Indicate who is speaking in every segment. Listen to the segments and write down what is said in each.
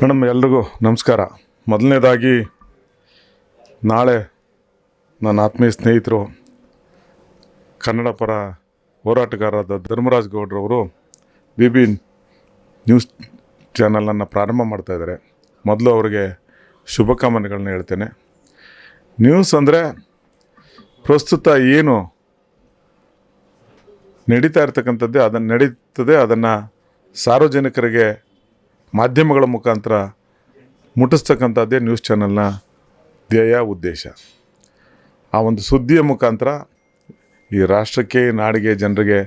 Speaker 1: Madam, ಎಲ್ರಿಗೂ ನಮಸ್ಕಾರ. ಮೊದಲನೇದಾಗಿ, ನಾಳೆ ನನ್ನ ಆತ್ಮೀಯ ಸ್ನೇಹಿತರು ಕನ್ನಡ ಪರ ಹೋರಾಟಗಾರರಾದ ಧರ್ಮರಾಜ್ ಗೌಡ್ರವರು ಬಿ ಬಿ ನ್ಯೂಸ್ ಚಾನಲನ್ನು ಪ್ರಾರಂಭ ಮಾಡ್ತಾ ಇದ್ದಾರೆ. ಮೊದಲು ಅವರಿಗೆ ಶುಭಕಾಮನೆಗಳನ್ನ ಹೇಳ್ತೇನೆ. ನ್ಯೂಸ್ ಅಂದರೆ, ಪ್ರಸ್ತುತ ಏನು ನಡೀತಾ ಇರ್ತಕ್ಕಂಥದ್ದೇ ಅದನ್ನು ನಡೀತದೆ, ಅದನ್ನು ಸಾರ್ವಜನಿಕರಿಗೆ ಮಾಧ್ಯಮಗಳ ಮುಖಾಂತರ ಮುಟ್ಟಿಸ್ತಕ್ಕಂಥದ್ದೇ ನ್ಯೂಸ್ ಚಾನಲ್ನ ಧ್ಯೇಯ ಉದ್ದೇಶ. ಆ ಒಂದು ಸುದ್ದಿಯ ಮುಖಾಂತರ ಈ ರಾಷ್ಟ್ರಕ್ಕೆ, ನಾಡಿಗೆ, ಜನರಿಗೆ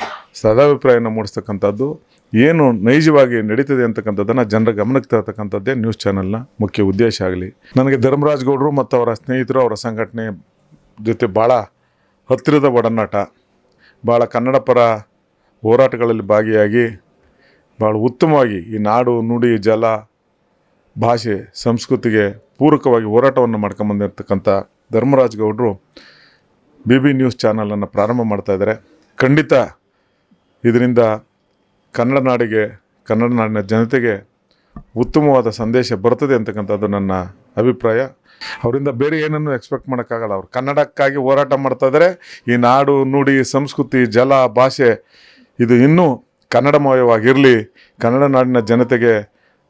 Speaker 1: ಸದಾಭಿಪ್ರಾಯನ ಮೂಡಿಸ್ತಕ್ಕಂಥದ್ದು, ಏನು ನೈಜವಾಗಿ ನಡೀತದೆ ಅಂತಕ್ಕಂಥದ್ದನ್ನು ಜನರ ಗಮನಕ್ಕೆ ತರ್ತಕ್ಕಂಥದ್ದೇ ನ್ಯೂಸ್ ಚಾನಲ್ನ ಮುಖ್ಯ ಉದ್ದೇಶ ಆಗಲಿ. ನನಗೆ ಧರ್ಮರಾಜ್ ಗೌಡರು ಮತ್ತು ಅವರ ಸ್ನೇಹಿತರು, ಅವರ ಸಂಘಟನೆ ಜೊತೆ ಭಾಳ ಹತ್ತಿರದ ಒಡನಾಟ. ಭಾಳ ಕನ್ನಡ ಪರ ಹೋರಾಟಗಳಲ್ಲಿ ಭಾಗಿಯಾಗಿ ಭಾಳ ಉತ್ತಮವಾಗಿ ಈ ನಾಡು, ನುಡಿ, ಜಲ, ಭಾಷೆ, ಸಂಸ್ಕೃತಿಗೆ ಪೂರಕವಾಗಿ ಹೋರಾಟವನ್ನು ಮಾಡ್ಕೊಂಬಂದಿರ್ತಕ್ಕಂಥ ಧರ್ಮರಾಜ್ ಗೌಡರು ಬಿ ಬಿ ನ್ಯೂಸ್ ಚಾನಲನ್ನು ಪ್ರಾರಂಭ ಮಾಡ್ತಾ ಇದ್ದಾರೆ ಖಂಡಿತ ಇದರಿಂದ ಕನ್ನಡ ನಾಡಿಗೆ, ಕನ್ನಡ ನಾಡಿನ ಜನತೆಗೆ ಉತ್ತಮವಾದ ಸಂದೇಶ ಬರ್ತದೆ ಅಂತಕ್ಕಂಥದ್ದು ನನ್ನ ಅಭಿಪ್ರಾಯ. ಅವರಿಂದ ಬೇರೆ ಏನನ್ನು ಎಕ್ಸ್ಪೆಕ್ಟ್ ಮಾಡೋಕ್ಕಾಗಲ್ಲ ಅವರು. ಕನ್ನಡಕ್ಕಾಗಿ ಹೋರಾಟ ಮಾಡ್ತಾ ಇದ್ದಾರೆ ಈ ನಾಡು, ನುಡಿ, ಸಂಸ್ಕೃತಿ, ಜಲ, ಭಾಷೆ, ಇದು ಇನ್ನೂ ಕನ್ನಡಮಯವಾಗಿರಲಿ, ಕನ್ನಡ ನಾಡಿನ ಜನತೆಗೆ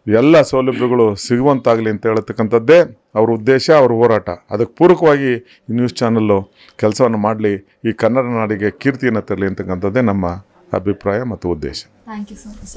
Speaker 1: ಎಲ್ಲ ಸೌಲಭ್ಯಗಳು ಸಿಗುವಂತಾಗಲಿ ಅಂತ ಹೇಳತಕ್ಕಂಥದ್ದೇ ಅವ್ರ ಉದ್ದೇಶ, ಅವ್ರ ಹೋರಾಟ. ಅದಕ್ಕೆ ಪೂರಕವಾಗಿ ಈ ನ್ಯೂಸ್ ಚಾನಲ್ಲು ಕೆಲಸವನ್ನು ಮಾಡಲಿ, ಈ ಕನ್ನಡ ನಾಡಿಗೆ ಕೀರ್ತಿಯನ್ನು ತರಲಿ ಅಂತಕ್ಕಂಥದ್ದೇ ನಮ್ಮ ಅಭಿಪ್ರಾಯ ಮತ್ತು ಉದ್ದೇಶ.
Speaker 2: Thank you